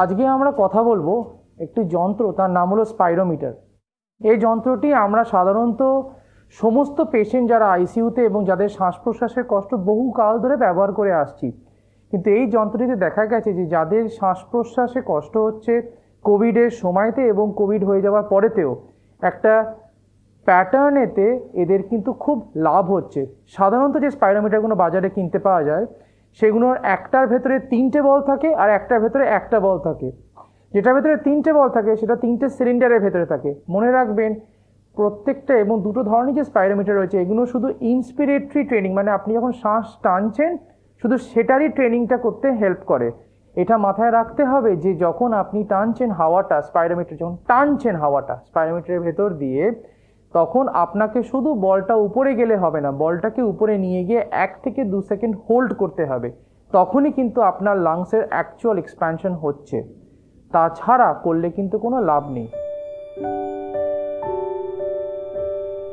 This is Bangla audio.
আজকে আমরা কথা বলব একটি যন্ত্র, তার নাম হলো স্পাইরোমিটার। এই যন্ত্রটি আমরা সাধারণত সমস্ত পেশেন্ট যারা আইসিইউতে এবং যাদের শ্বাস প্রশ্বাসের কষ্ট বহু কাল ধরে ব্যবহার করে আসছি, কিন্তু এই যন্ত্রটিতে দেখা গেছে যে যাদের শ্বাস প্রশ্বাসে কষ্ট হচ্ছে কোভিডের সময়তে এবং কোভিড হয়ে যাওয়ার পরেতেও, একটা প্যাটার্নেতে এদের কিন্তু খুব লাভ হচ্ছে। সাধারণত যে স্পাইরোমিটারগুলো বাজারে কিনতে পাওয়া যায় সেগুলোর একটার ভেতরে তিনটে বল থাকে আর একটার ভেতরে একটা বল থাকে। যেটার ভেতরে তিনটে বল থাকে, সেটা তিনটে সিলিন্ডারের ভেতরে থাকে। মনে রাখবেন, প্রত্যেকটা এবং দুটো ধরনের যে স্পাইরোমিটার রয়েছে, এগুলো শুধু ইন্সপিরেটরি ট্রেনিং মানে আপনি যখন শ্বাস টানছেন, শুধু সেটারই ট্রেনিংটা করতে হেল্প করে। এটা মাথায় রাখতে হবে যে যখন আপনি টানছেন হাওয়াটা স্পাইরোমিটার যখন টানছেন হাওয়াটা স্পাইরোমিটারের ভেতর দিয়ে তখন আপনাকে শুধু বলটা উপরে গেলে হবে না, বলটাকে উপরে নিয়ে গিয়ে এক থেকে দু সেকেন্ড হোল্ড করতে হবে। তখনই কিন্তু আপনার লাংসের অ্যাকচুয়াল এক্সপ্যানশন হচ্ছে। তাছাড়া করলে কিন্তু কোনো লাভ নেই।